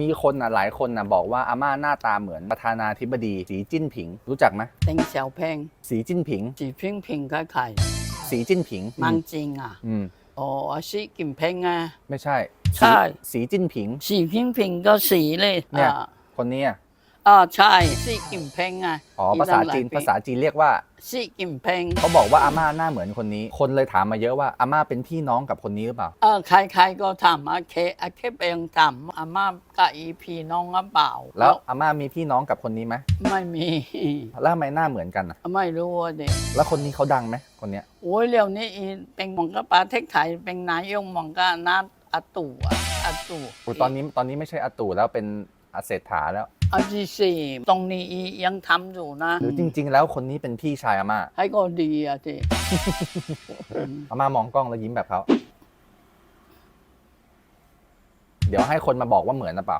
มีคนอะหลายคนอะบอกว่าอาม่าหน้าตาเหมือนประธานาธิบดีสีจิ้นผิง รู้จักไหมเต็งเสี่ยวเพ่งสีจิ้นผิง สีพิงผิงก็ไข่สีจิ้นผิงมังจริงอะอืมอ๋อสีกิมเพ่งอะไม่ใช่ ใช่ สีจิ้นผิง สีพิงผิงก็สีเลยเนี่ยคนนี้ย อ่าใช่ซีกิมเพงไงอ๋อภาษาจีนภาษาจีนเรียกว่าซีกิมเพงเขาบอกว่าอาม่าหน้าเหมือนคนนี้ คนเลยถามมาเยอะว่าอาม่าเป็นพี่น้องกับคนนี้หรือเปล่าเออใครๆก็ถามอาเคอาเคเองถามอาม่ากับอีพี่น้องหรือเปล่า แล้วอาม่ามีพี่น้องกับคนนี้ไหมไม่มีแล้วทำไมหน้าเหมือนกันอะไม่รู้เด็กแล้วคนนี้เขาดังไหมคนเนี้ยโอ้ยเร็วนี้อีเป็นมองก็ปาเทคไทยเป็นนายยงมองก็นัดอาตู่อาตู่ตอนนี้ตอนนี้ไม่ใช่อาตู่แล้วเป็น อาเศรษฐาแล้วอาจีสี่ตรงนี้อียังทำอยู่นะ หรือจริง ๆ แล้วคนนี้เป็นพี่ชายอาม่าให้ก็ดีอะเด็กอาม่ามองกล้องแล้วยิ้มแบบเขาเดี๋ยวให้คนมาบอกว่าเหมือนนะเปล่า